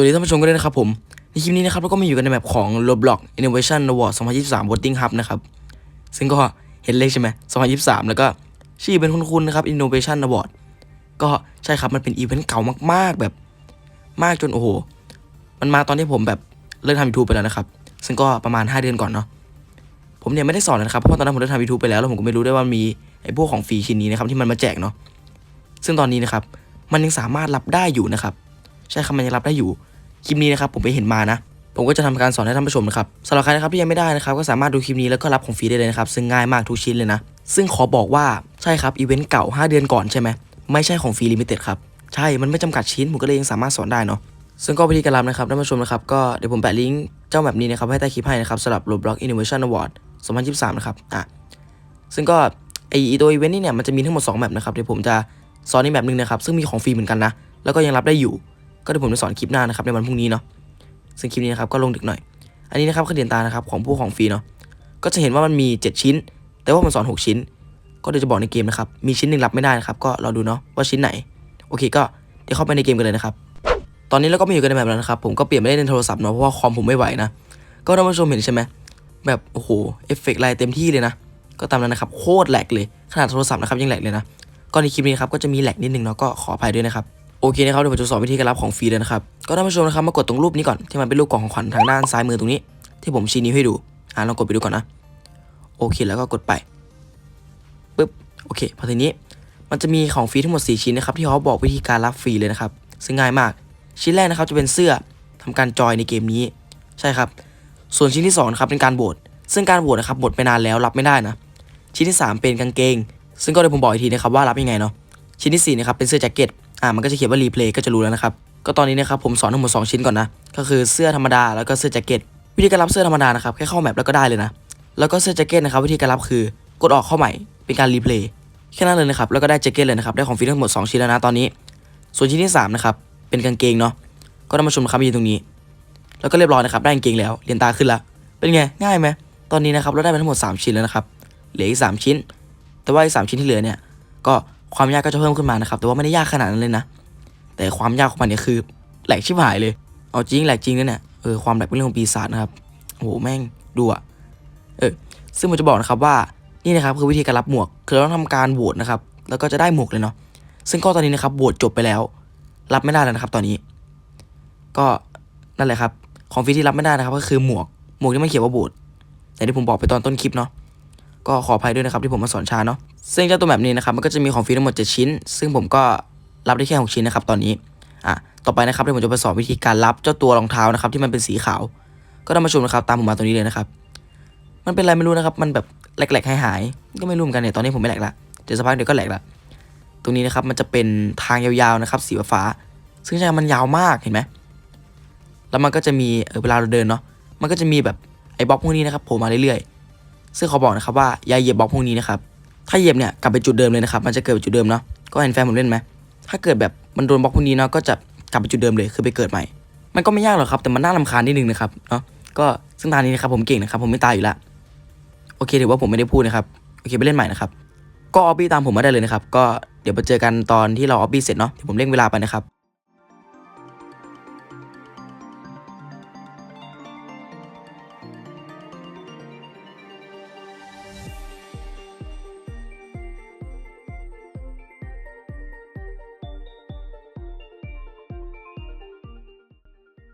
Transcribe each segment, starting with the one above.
วัสดีท่านผู้ชมกันด้วยนะครับผม ในคลิปนี้นะครับเราก็มาอยู่กันในแบบของ Roblox Innovation Award 2023 Voting Hub นะครับ ซึ่งก็เห็นเลขใช่ไหม2023 แล้วก็ชื่อเป็นคุณๆนะครับ Innovation Award ก็ใช่ครับมันเป็นอีเวนต์เก่ามากๆแบบมากจนโอ้โห มันมาตอนที่ผมแบบเลิกทำยูทูบไปแล้วนะครับ ซึ่งก็ประมาณ 5 เดือนก่อนเนาะ ผมเนี่ยไม่ได้สอนนะครับ เพราะว่าตอนนั้นผมเลิกทำยูทูบไปแล้วแล้วผมก็ไม่รู้ด้วยว่ามีไอ้พวกของฟรีชิ้นนี้นะครับที่มันมาแจกเนาะ ซึ่งตอนนี้นะครับมันยังสามารถรับได้อยู่นะครับ ใช่ครับมันยังรับได้อยู่ คลิปนี้นะครับผมไปเห็นมานะ ผมก็จะทำการสอนให้ท่านผู้ชมนะครับสำหรับใครนะครับที่ยังไม่ได้นะครับ ก็สามารถดูคลิปนี้แล้วก็รับของฟรีได้เลยนะครับ ซึ่งง่ายมากทุกชิ้นเลยนะ ซึ่งขอบอกว่าใช่ครับอีเวนต์เก่า 5 เดือนก่อนใช่ไหมไม่ใช่ของฟรีลิมิเต็ดครับใช่ มันไม่จำกัดชิ้นผมก็เลยยังสามารถสอนได้เนาะซึ่งก็วิธีการรับนะครับท่านผู้ชมนะครับก็เดี๋ยวผมแปะลิงก์เจ้าแบบนี้นะครับให้ใต้คลิปให้นะครับสำหรับ Roblox Innovation Award 2023 นะครับอะซึ่งก็ไอตัวอีเวนต์นี่เนี่ยมันจะมีทั้งหมด2แบบนะครับเดี๋ยวผมจะสอนในแบบหนึงนะครับซึ่งมีของฟรีเหมือนกันนะ แล้วก็ยังรับได้อยู่ ก็เดี๋ยวผมจะสอนคลิปหน้านะครับในวันพรุ่งนี้เนาะซึ่งคลิปนี้นะครับก็ลงดึกหน่อย อันนี้นะครับคือเดียนตานะครับของผู้ของฟรีเนาะก็จะเห็นว่ามันมี 7 ชิ้น แต่ว่าผมสอน 6 ชิ้น ก็เดี๋ยวจะบอกในเกมนะครับมีชิ้นหนึ่งรับไม่ได้นะครับก็เราดูเนาะว่าชิ้นไหนโอเคก็เดี๋ยวเข้าไปในเกมกันเลยนะครับตอนนี้เราก็ไมาอยู่กันในแบบแล้วนะครับผมก็เปลี่ยนไม่ได้ในโทรศัพท์เนาะเพราะว่าคอมผมไม่ไหวนะก็ท่านผู้ชมเห็นใช่ไหมแบบโอ้โหเอฟเฟกต์ลายเต็มที่เลยนะก็ตามนั้นนะครับโคตรแหลกเลยขนาดโทรศัพท์นะครับยังแหลกเลยนะก็ในคลิปนี้ครับก็จะมีแหลกนิดนึงเนาะก็ขออภัยด้วยนะครับ โอเคนะครับเดี๋ยวผมจะสอนวิธีการรับของฟรีเลยนะครับ ก็ท่านผู้ชมนะครับมากดตรงรูปนี้ก่อนที่มันเป็นรูปกล่องของขวัญทางด้านซ้ายมือตรงนี้ ที่ผมชี้นิ้วให้ดูอ่าลองกดไปดูก่อนนะโอเคแล้วก็กดไปปึ๊บโอเคพอทีนี้มันจะมีของฟรีทั้งหมด 4 ชิ้นนะครับที่เขาบอกวิธีการรับฟรีเลยนะครับ ซึ่งง่ายมาก ชิ้นแรกนะครับจะเป็นเสื้อทำการจอยในเกมนี้ ใช่ครับ ส่วนชิ้นที่2นะครับเป็นการโหวตซึ่งการโหวตนะครับหมดไปนานแล้วรับไม่ได้นะ ชิ้นที่ 3 เป็นกางเกง ซึ่งก็เดี๋ยวผมบอกอีกทีนะครับว่ารับยังไงเนาะชิ้นที่4นะครับเป็นเสื้อแจ็คเก็ต อ่ามันก็จะเขียนว่ารีเพลย์ก็จะรู้แล้วนะครับ ก็ตอนนี้นะครับผมสอนทั้งหมด2ชิ้นก่อนนะ ก็คือเสื้อธรรมดาแล้วก็เสื้อแจ็คเก็ต วิธีการรับเสื้อธรรมดานะครับแค่เข้าแมปแล้วก็ได้เลยนะ แล้วก็เสื้อแจ็คเก็ตนะครับวิธีการรับคือกดออกเข้าใหม่เป็นการรีเพลย์แค่นั้นเลยนะครับแล้วก็ได้แจ็คเก็ตเลยนะครับได้ของฟรีทั้งหมด 2 ชิ้นแล้วนะตอนนี้ ส่วนชิ้นที่3นะครับเป็นกางเกงเนาะก็ต้องมาชมครับยืนตรงนี้ แล้วก็เรียบร้อยนะครับได้กางเกงแล้วเรียนตาขึ้นละเป็นไงง่ายไหมตอนนี้นะครับเราได้ไปทั้งหมด 3 ชิ้นแล้วนะครับเหลืออีก 3 ชิ้น แต่ว่าอีกสามชิ้นที่เหลือเนี่ยก็ ความยากก็จะเพิ่มขึ้นมานะครับ แต่ว่าไม่ได้ยากขนาดนั้นเลยนะ แต่ความยากของมันเนี่ยคือแหลกชิบหายเลย เอาจริงแหลกจริงนะเนี่ยเออความแหลกเป็นเรื่องของปีศาจนะครับโอ้โหแม่งดูอะเออซึ่งผมจะบอกนะครับว่านี่นะครับคือวิธีการรับหมวก คือเราต้องทำการโหวตนะครับ แล้วก็จะได้หมวกเลยเนาะซึ่งก็ตอนนี้นะครับโหวตจบไปแล้ว รับไม่ได้แล้วนะครับ ตอนนี้ ก็นั่นแหละครับ ของฟรีที่รับไม่ได้นะครับ ก็คือหมวกหมวกที่มันเขียนว่าโหวตแต่ที่ผมบอกไปตอนต้นคลิปเนาะ ก็ขออภัยด้วยนะครับที่ผมมาสอนช้าเนาะซึ่งเจ้าตัวแบบนี้นะครับมันก็จะมีของฟรีทั้งหมด 7 ชิ้น ซึ่งผมก็รับได้แค่ 6 ชิ้นนะครับตอนนี้อะต่อไปนะครับเดี๋ยวผมจะไปสอนวิธีการรับเจ้าตัวรองเท้านะครับที่มันเป็นสีขาว ก็ต้องมาชมนะครับตามผมมาตรงนี้เลยนะครับ มันเป็นอะไรไม่รู้นะครับ มันแบบแหลกๆหายๆก็ไม่รู้เหมือนกันเนี่ยตอนนี้ผมไม่แหลกละเดี๋ยวสักพักเดี๋ยวก็แหลกละตรงนี้นะครับมันจะเป็นทางยาวๆนะครับ สีฟ้า ซึ่งใช่มันยาวมากเห็นไหมแล้วมันก็จะมีเออเวลาเราเดินเนาะมันก็จะมีแบบไอ้บล็อกพวกนี้นะครับโผล่มาเรื่อยๆ ซึ่งเขาบอกนะครับว่าอย่าเหยียบบล็อกพวกนี้นะครับถ้าเหยียบเนี่ยกลับไปจุดเดิมเลยนะครับมันจะเกิดจุดเดิมเนาะก็เห็นแฟนผมเล่นไหมถ้าเกิดแบบมันโดนบล็อกพวกนี้เนาะก็จะกลับไปจุดเดิมเลยคือไปเกิดใหม่ มันก็ไม่ยากหรอกครับแต่มันน่ารำคาญนิดนึงนะครับเนาะก็ซึ่งตอนนี้นะครับผมเก่งนะครับผมไม่ตายอยู่ละโอเคถือว่าผมไม่ได้พูดนะครับโอเคไปเล่นใหม่นะครับก็ออบบี้ตามผมมาได้เลยนะครับก็เดี๋ยวไปเจอกันตอนที่เราออบบี้เสร็จเนาะเดี๋ยวผมเร่งเวลาไปนะครับ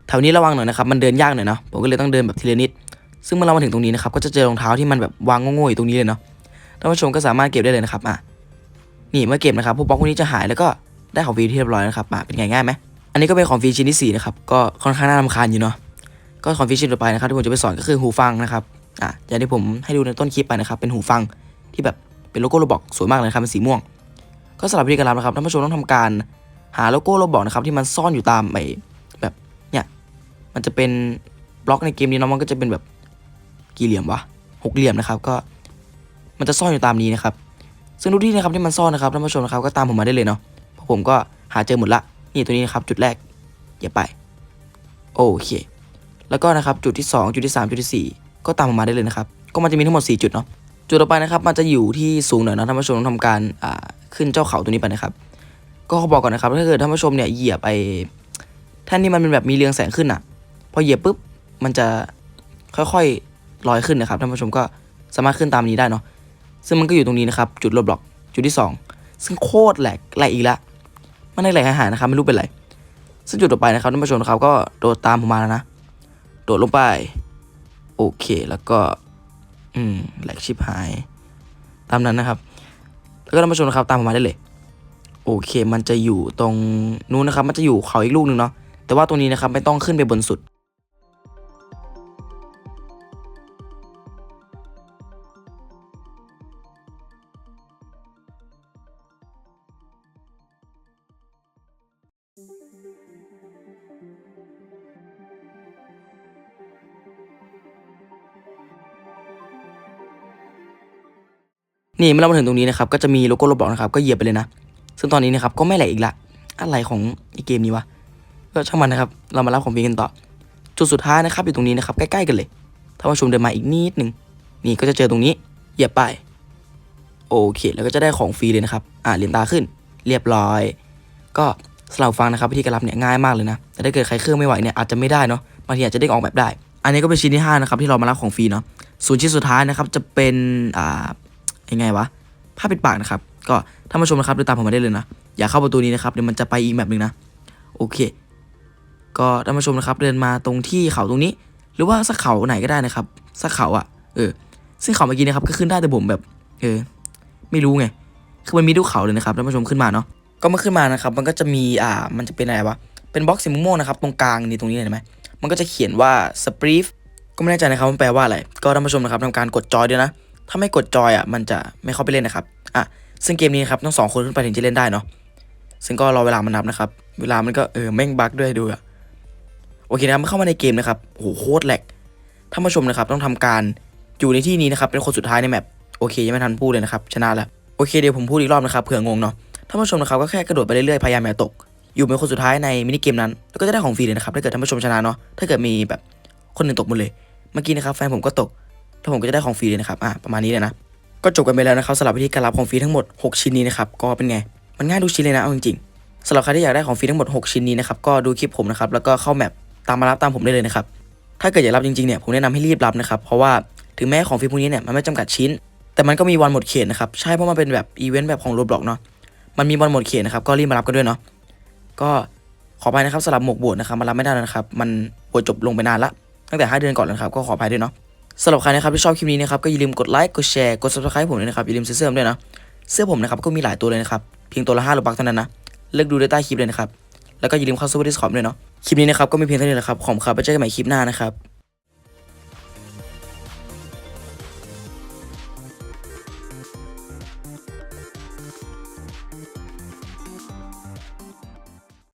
แถวนี้ระวังหน่อยนะครับมันเดินยากหน่อยเนาะผมก็เลยต้องเดินแบบทีละนิด ซึ่งเมื่อเรามาถึงตรงนี้นะครับก็จะเจอรองเท้าที่มันแบบวางโง่ๆอยู่ตรงนี้เลยเนาะท่านผู้ชมก็สามารถเก็บได้เลยนะครับอะนี่เมื่อเก็บนะครับพวกบล็อกพวกนี้จะหายแล้วก็ได้ของฟรีที่เรียบร้อยนะครับอะเป็นไงง่ายไหมอันนี้ก็เป็นของฟรีชิ้นที่สี่นะครับก็ค่อนข้างน่ารำคาญอยู่เนาะก็ของฟรีชิ้นต่อไปนะครับที่ผมจะไปสอนก็คือหูฟังนะครับอะอย่างที่ผมให้ดูในต้นคลิปไปนะครับเป็นหูฟังที่แบบเป็นโลโก้โรบอกสวยมากเลยครับเป็นสีม่วง ก็สำหรับวิธีการรับนะครับท่านผู้ชมต้องทำการหาโลโก้โรบอกนะครับที่มันซ่อนอยู่ตามไมันจะเป็นบล็อกในเกมนี้เนาะมันก็จะเป็นแบบกี่เหลี่ยมวะหกเหลี่ยมนะครับ ก็มันจะซ่อนอยู่ตามนี้นะครับ ซึ่งทุกที่นะครับที่มันซ่อนนะครับท่านผู้ชมนะครับก็ตามผมมาได้เลยเนาะเพราะผมก็หาเจอหมดละนี่ตัวนี้นะครับ จุดแรกอย่าไปโอเค แล้วก็นะครับจุดที่ 2 จุดที่ 3 จุดที่ 4 ก็ตามผมมาได้เลยนะครับ ก็มันจะมีทั้งหมด 4 จุดเนาะจุดต่อไปนะครับ มันจะอยู่ที่สูงหน่อยนะท่านผู้ชมต้องทำการอ่าขึ้นเจ้าเขาตัวนี้ไปนะครับ ก็ขอบอกก่อนนะครับถ้าเกิดท่านผู้ชมเนี่ยเหยียบไอ้ท่านที่มันเป็นแบบมีเรืองแสงขึ้นอะ พอเหยียบปุ๊บมันจะค่อยๆลอยขึ้นนะครับท่านผู้ชมก็สามารถขึ้นตามนี้ได้เนาะซึ่งมันก็อยู่ตรงนี้นะครับ จุดโรบล็อกจุดที่ 2 ซึ่งโคตรแหลกแหลกอีกแล้วมันได้แหลกหายนะครับไม่รู้เป็นไรซึ่งจุดต่อไปนะครับท่านผู้ชมนะครับก็โดดตามผมมาแล้วนะ โดดลงไป โอเคแล้วก็ อืมแหลกชิบหาย ตามนั้นนะครับ แล้วก็ท่านผู้ชมนะครับตามผมมาได้เลย โอเค มันจะอยู่ตรงนู้นนะครับ มันจะอยู่เขาอีกลูกหนึ่งเนาะแต่ว่าตรงนี้นะครับไม่ต้องขึ้นไปบนสุด นี่เมื่อเรามาถึงตรงนี้นะครับก็จะมีโลโก้โรบล็อกนะครับก็เหยียบไปเลยนะ ซึ่งตอนนี้นะครับก็ไม่แหลอีกละอะไรของไอเกมนี้วะก็ช่างมันนะครับเรามารับของฟรีกันต่อ จุดสุดท้ายนะครับอยู่ตรงนี้นะครับใกล้ๆกันเลย ถ้าว่าชมเดินมาอีกนิดหนึ่งนี่ก็จะเจอตรงนี้เหยียบไปโอเค แล้วก็จะได้ของฟรีเลยนะครับอ่าเรียนตาขึ้น เรียบร้อย ก็สำหรับฟังนะครับวิธีการรับเนี่ยง่ายมากเลยนะแต่ถ้าเกิดใครเครื่องไม่ไหวเนี่ยอาจจะไม่ได้เนาะบางทีอาจจะเด้งออกแบบได้ อันนี้ก็เป็นชิ้นที่ห้านะครับที่เรามารับของฟรีเนาะส่วนชิ้นสุดท้ายนะครับจะเป็นอ่า ยังไงวะผ้าปิดปากนะครับ ก็ท่านผู้ชมนะครับเดินตามผมมาได้เลยนะ อย่าเข้าประตูนี้นะครับเดี๋ยวมันจะไปอีกแบบหนึ่งนะ โอเค ก็ท่านผู้ชมนะครับเดินมาตรงที่เขาตรงนี้ หรือว่าสักเขาไหนก็ได้นะครับสักเขาอะเออ ซึ่งเขาเมื่อกี้นะครับก็ขึ้นได้แต่ผมแบบ เออ ไม่รู้ไงคือมันมีทุกเขาเลยนะครับท่านผู้ชมขึ้นมาเนาะก็เมื่อขึ้นมานะครับ มันก็จะมีอ่ามันจะเป็นอะไรวะเป็นบล็อกสีม่วงนะครับตรงกลางนี่ตรงนี้เห็นไหมมันก็จะเขียนว่า sprief ก็ไม่แน่ใจนะครับมันแปลว่าอะไร ก็ท่านผู้ชมนะครับทำการกดจอยด้วยนะ ถ้าไม่กดจอยอะมันจะไม่เข้าไปเล่นนะครับอะซึ่งเกมนี้ครับต้องสองคนขึ้นไปถึงจะเล่นได้เนาะซึ่งก็รอเวลามันนับนะครับ เวลามันก็เออแม่งบั๊กด้วยดูอะโอเคนะครับเมื่อเข้ามาในเกมนะครับโหโคตรแหลกท่านผู้ชมนะครับต้องทำการอยู่ในที่นี้นะครับเป็นคนสุดท้ายในแมปโอเคยังไม่ทันพูดเลยนะครับชนะแล้วโอเคเดี๋ยวผมพูดอีกรอบนะครับเผื่องงเนาะท่านผู้ชมนะครับก็แค่กระโดดไปเรื่อยๆพยายามอย่าตก อยู่เป็นคนสุดท้ายในมินิเกมนั้นแล้วก็จะได้ของฟรีเลยนะครับถ้าเกิดท่านผู้ชมชนะเนาะถ้าเกิดมีแบบคนหนึ่งตกหมดเลย เมื่อกี้นะครับแฟนผมก็ตก แล้วผมก็จะได้ของฟรีเลยนะครับอะประมาณนี้เลยนะ ก็จบกันไปแล้วนะครับสำหรับวิธีการรับของฟรีทั้งหมด 6 ชิ้นนี้นะครับก็เป็นไง มันง่ายดูชิ้นเลยนะเอาจริงๆสำหรับใครที่อยากได้ของฟรีทั้งหมด 6 ชิ้นนี้นะครับก็ดูคลิปผมนะครับแล้วก็เข้าแมปตามมารับตามผมได้เลยนะครับถ้าเกิดอยากรับจริงๆเนี่ยผมแนะนำให้รีบรับนะครับเพราะว่าถึงแม้ของฟรีพวกนี้เนี่ยมันไม่จำกัดชิ้น แต่มันก็มีวันหมดเขตนะครับใช่เพราะมันเป็นแบบอีเวนต์แบบของโรบล็อกเนาะมันมีวันหมดเขตนะครับก็รีบมารับกันด้วยเนาะก็ขออภัยนะครับสำหรับหมกบวชนะครับมารับไม่ได้นะครับ มันบวชจบลงไปนานละตั้งแต่ 5 เดือนก่อนแล้วครับ ก็ขออภัยด้วยเนาะ สำหรับใครนะครับที่ชอบคลิปนี้นะครับก็อย่าลืมกดไลค์กดแชร์กด subscribe ผมด้วยนะครับอย่าลืมซื้อเสื้อผมด้วยนะเสื้อผมนะครับก็มีหลายตัวเลยนะครับเพียงตัวละ5โลบักเท่านั้นนะเลือกดูได้ใต้คลิปเลยนะครับแล้วก็อย่าลืมเข้าซูเปอร์ดิสคอมด้วยเนาะคลิปนี้นะครับก็มีเพียงเท่านี้แหละครับขอบคุณครับไปเจอกันใหม่คลิปหน้านะครับ